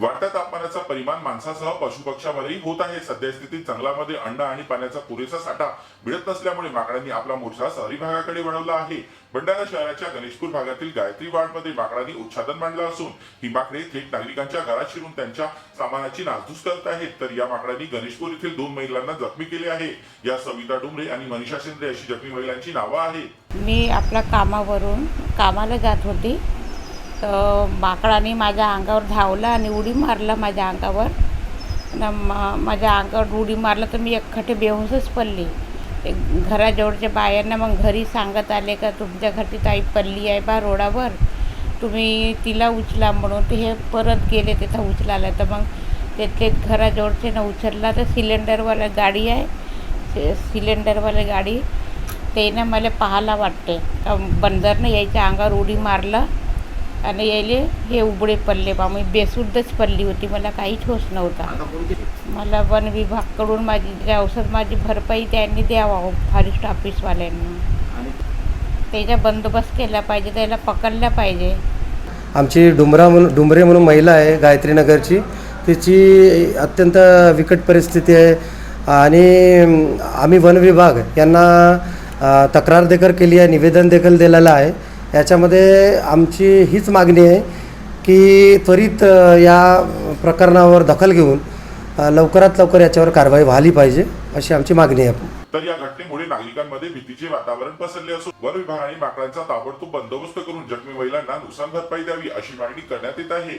वाढत्या तापमानाचा परिमाण माणसासह पशुपक्ष्यावरही होत आहे. सद्यस्थितीत जंगलामध्ये अन्न आणि पाण्याचा पुरेसा साठा मिळत नसल्यामुळे माकडांनी आपला मोर्चा शहरी भागाकडे वळवला आहे. भंडारा शहराच्या गणेशपूर भागातील गायत्री वाडमध्ये माकडांनी उच्छादन मांडलं असून ही माकडे थेट नागरिकांच्या घरात शिरून त्यांच्या सामानाची नासधूस करत आहेत. तर या माकडांनी गणेशपूर येथील दोन महिलांना जखमी केले आहे. या सविता डुमरे आणि मनीषा शिंदे अशी जखमी महिलांची नावं आहेत. मी आपल्या कामावरून कामाला जात होती. तर माकडाने माझ्या अंगावर धावला आणि उडी मारला माझ्या अंगावर. न मा- माझ्या अंगावर उडी मारलं तर मी एकखटे बेहोसच पडली. घराजवळच्या बायांना मग घरी सांगत आले का तुमच्या घरची ताई पडली आहे बा रोडावर. तुम्ही तिला उचला म्हणून. ते हे परत गेले तिथं उचलायला. तर मग ते घराजवळचे ना उचलला तर सिलेंडरवाला गाडी आहे. ते सिलेंडरवाली गाडी. त्यानं मला पाहायला वाटते. का बंदरनं यायच्या अंगावर उडी मारलं. आणि यायले हे उबडे पडले बा. मी बेसुद्धच पडली होती. मला काहीच होश नव्हता. मला वन विभागकडून माझी जे औषध माझी भरपाई त्यांनी द्यावा फॉरेस्ट ऑफिसवाल्यांनी. त्याचा बंदोबस्त केला पाहिजे त्याला पकडलं पाहिजे. आमची डुमरा म्हणून डुमरे म्हणून महिला आहे गायत्री नगरची. तिची अत्यंत विकट परिस्थिती आहे. आणि आम्ही वन विभाग यांना तक्रार देखील केली आहे निवेदन देखील दिलेलं आहे. याच्यामध्ये आमची हीच मागणी आहे की त्वरित या प्रकरणावर दखल घेऊन लवकरात लवकर याच्यावर कारवाई व्हायला पाहिजे अशी आमची मागणी आहे. तर या घटनेमुळे नागरिकांमध्ये भीतीचे वातावरण पसरले असून वन विभागाने माकडांचा ताबडतोब बंदोबस्त करून जखमी महिलांना नुकसान भरपाई द्यावी अशी मागणी करण्यात येत आहे.